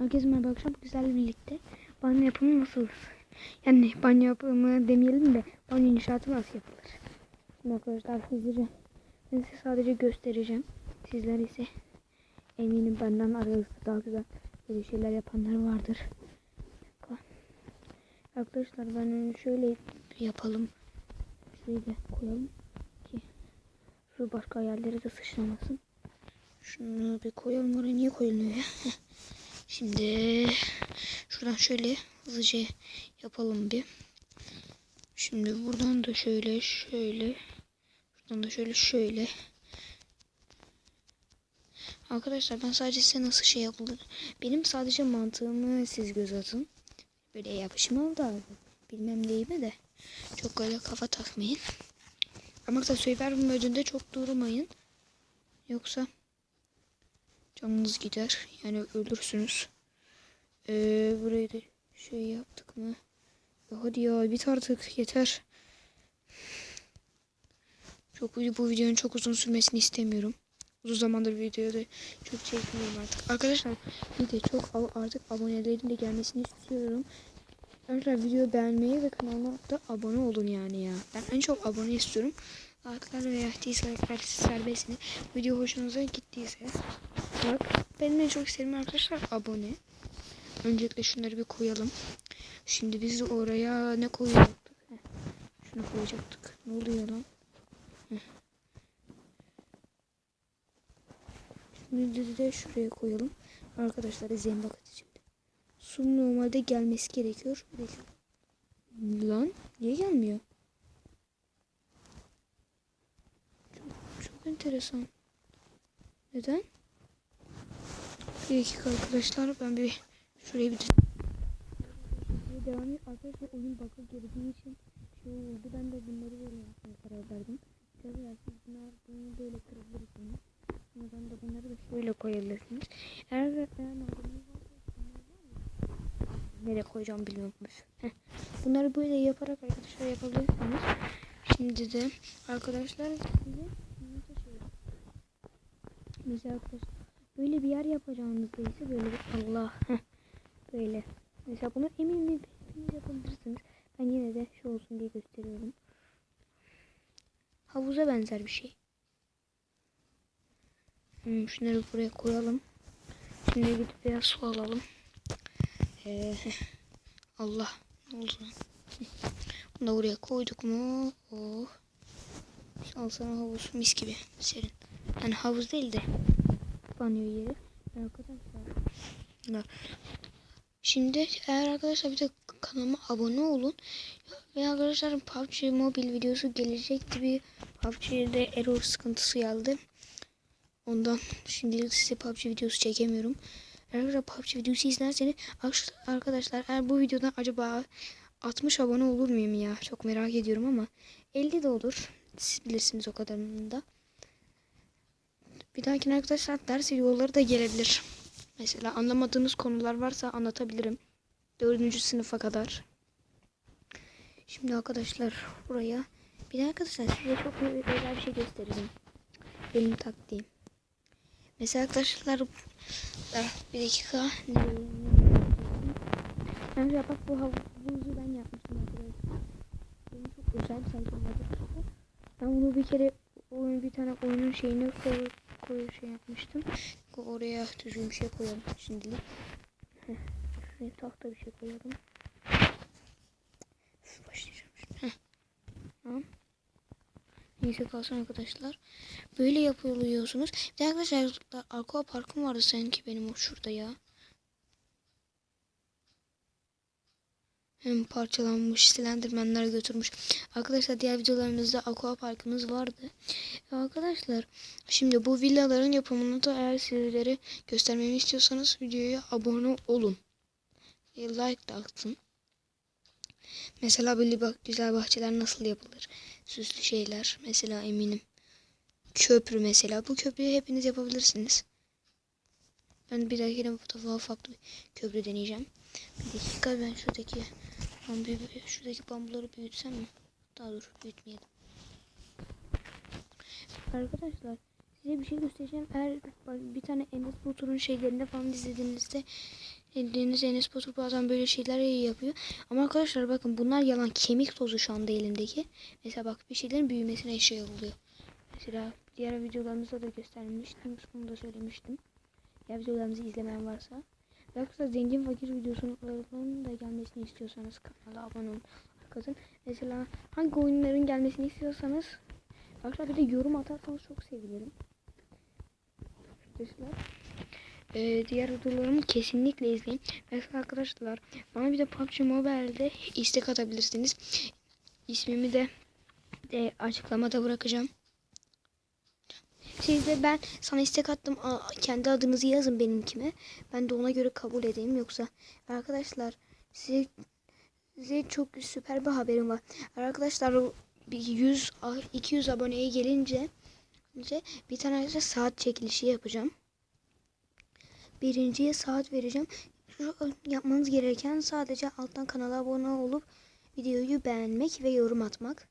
Herkese merhaba akşam sizlerle birlikte banyo yapımı nasıl? Yani banyo yapımı demeyelim de banyo inşaatı nasıl yapılır? Şimdi arkadaşlar sizlere ben size sadece göstereceğim. Sizler ise eminim benden aranızda daha güzel böyle şeyler yapanlar vardır. Arkadaşlar ben şöyle yapalım. Şurayı da koyalım ki su başka yerlere de sıçramasın. Şunu bir koyalım oraya niye koyulmuyor ya? Şimdi şuradan şöyle hızlıca yapalım bir. Şimdi buradan da şöyle şöyle şuradan da şöyle şöyle. Arkadaşlar ben sadece size nasıl şey yapılır. Benim sadece mantığımı siz göz atın. Böyle yapışmalı da bilmem neyime de çok öyle kafa takmayın. Ama da söylerim ödünde çok durmayın. Yoksa canınız gider. Yani ölürsünüz. Ee, burayı da şey yaptık mı? Ya hadi ya bit artık yeter. Çok bu videonun çok uzun sürmesini istemiyorum. Uzun zamandır videoda çok çekmiyorum artık. Arkadaşlar bir de çok artık abonelerin de gelmesini istiyorum. Arkadaşlar video beğenmeyi ve kanalıma da abone olun yani ya. Ben en çok abone istiyorum. Like'lar veya dislike'lar serbestini. Video hoşunuza gittiyse Bak benim en çok istediğim arkadaşlar abone. Öncelikle şunları bir koyalım. Şimdi biz de oraya ne koyacaktık? Şunu koyacaktık. Ne oluyor lan? Şimdi de şuraya koyalım. Arkadaşlar izleyin bakın şimdi. Su normalde gelmesi gerekiyor. Lan niye gelmiyor? Çok, çok enteresan. Neden? Bir dakika arkadaşlar ben bir şuraya bir devam edeyim. Arkadaşlar oyun bug'a girdiği için şey oldu. Ben de bunları böyle yapmaya karar verdim. Arkadaşlar siz bunlar bunu böyle kırabilirsiniz. Sonra da bunları da şöyle koyabilirsiniz. Eğer eğer? Nereye koyacağım bilmiyorum. Bunları böyle yaparak arkadaşlar yapabilirsiniz. Şimdi de arkadaşlar size nasıl şey Mesela arkadaşlar böyle bir yer yapacağınızda ise böyle bir Allah böyle. Mesela bunu eminim hepiniz yapabilirsiniz. Ben yine de şu olsun diye gösteriyorum. Havuza benzer bir şey. Hmm, şunları buraya koyalım. Şimdi gidip biraz su alalım. Ee, Allah ne oldu? Bunu da buraya koyduk mu? Oh. Al sana havuz mis gibi serin. Yani havuz değil de banyo yeri. Şimdi eğer arkadaşlar bir de kanalıma abone olun. Ve arkadaşlar PUBG mobil videosu gelecekti bir PUBG'de error sıkıntısı geldi. Ondan şimdilik size PUBG videosu çekemiyorum. Eğer PUBG videosu izlerseniz arkadaşlar eğer bu videodan acaba 60 abone olur muyum ya? Çok merak ediyorum ama 50 de olur. Siz bilirsiniz o kadarını da. Bir dahakine arkadaşlar ders videoları da gelebilir. Mesela anlamadığınız konular varsa anlatabilirim. Dördüncü sınıfa kadar. Şimdi arkadaşlar buraya bir de arkadaşlar size çok özel bir şey göstereceğim. Benim taktiğim. Mesela arkadaşlar bir dakika. Mesela bak bu havuzu ben yapmıştım arkadaşlar. Benim çok özel bir sayfam var. Ben bunu bir kere oyun bir tane oyunun şeyine koy, koy şey yapmıştım. Oraya düzgün bir şey koyalım şimdilik. Heh, şuraya tahta bir şey koyalım. Başlayacağım şimdi. Heh. Tamam. Neyse kalsın arkadaşlar. Böyle yapıyorsunuz. Bir arkadaşlar aqua parkım vardı sanki benim o şurada ya. Parçalanmış silendirmenler götürmüş. Arkadaşlar diğer videolarımızda aqua parkımız vardı. Ve arkadaşlar şimdi bu villaların yapımını da eğer sizlere göstermemi istiyorsanız videoya abone olun. Ve like de atın. Mesela böyle bak güzel bahçeler nasıl yapılır? Süslü şeyler mesela eminim. Köprü mesela. Bu köprüyü hepiniz yapabilirsiniz. Ben bir dahakine bu defa farklı köprü deneyeceğim. Bir dakika ben şuradaki bambu, şuradaki bambuları büyütsem mi? Daha dur büyütmeyelim. Arkadaşlar size bir şey göstereceğim. Eğer bir tane Enes Batur'un şeylerinde falan izlediğinizde Deniz Enes Batur bazen böyle şeyler yapıyor. Ama arkadaşlar bakın bunlar yalan kemik tozu şu anda elimdeki. Mesela bak bir şeylerin büyümesine şey oluyor. Mesela diğer videolarımızda da göstermiştim. Bunu da söylemiştim. Diğer videolarımızı izlemeyen varsa. Arkadaşlar zengin fakir videosunun da gelmesini istiyorsanız kanala abone olun. Arkadaşlar mesela hangi oyunların gelmesini istiyorsanız Arkadaşlar bir de yorum atarsanız çok sevinirim. Arkadaşlar ee, diğer videolarımı kesinlikle izleyin. Mesela arkadaşlar bana bir de PUBG Mobile'de istek atabilirsiniz. İsmimi de, de açıklamada bırakacağım. Siz ben sana istek attım. Aa, kendi adınızı yazın benimkime. Ben de ona göre kabul edeyim. Yoksa arkadaşlar size, size çok süper bir haberim var. Arkadaşlar bir 100 200 aboneye gelince bir tane saat çekilişi yapacağım. Birinciye saat vereceğim. Şu yapmanız gereken sadece alttan kanala abone olup videoyu beğenmek ve yorum atmak.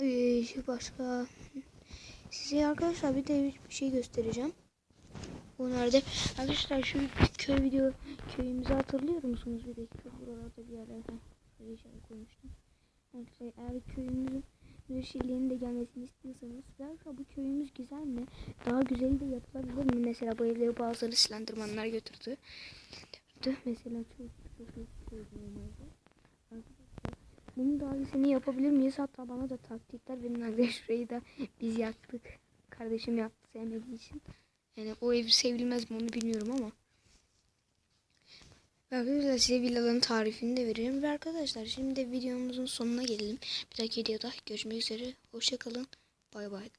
Ee, başka size arkadaşlar bir de bir şey göstereceğim. Bu? Arkadaşlar şu köy video köyümüzü hatırlıyor musunuz? Bir dakika buralarda bir yerlerde şöyle işaret koymuştum. Arkadaşlar eğer köyümüzün yeşilliğinin de gelmesini istiyorsanız arkadaşlar bu köyümüz güzel mi? Daha güzeli de yapılabilir mi? Mesela bu evleri bazıları silendirmanlar götürdü. Mesela çok çok çok normalde. Arkadaşlar bunun iyisini yapabilir miyiz? Hatta bana da taktikler verin arkadaşlar. Da biz yaktık. Kardeşim yaptı sevmediği için. Yani o ev sevilmez mi onu bilmiyorum ama. Arkadaşlar size villaların tarifini de veririm. Ve arkadaşlar şimdi de videomuzun sonuna gelelim. Bir dahaki videoda görüşmek üzere. Hoşçakalın. Bay bay.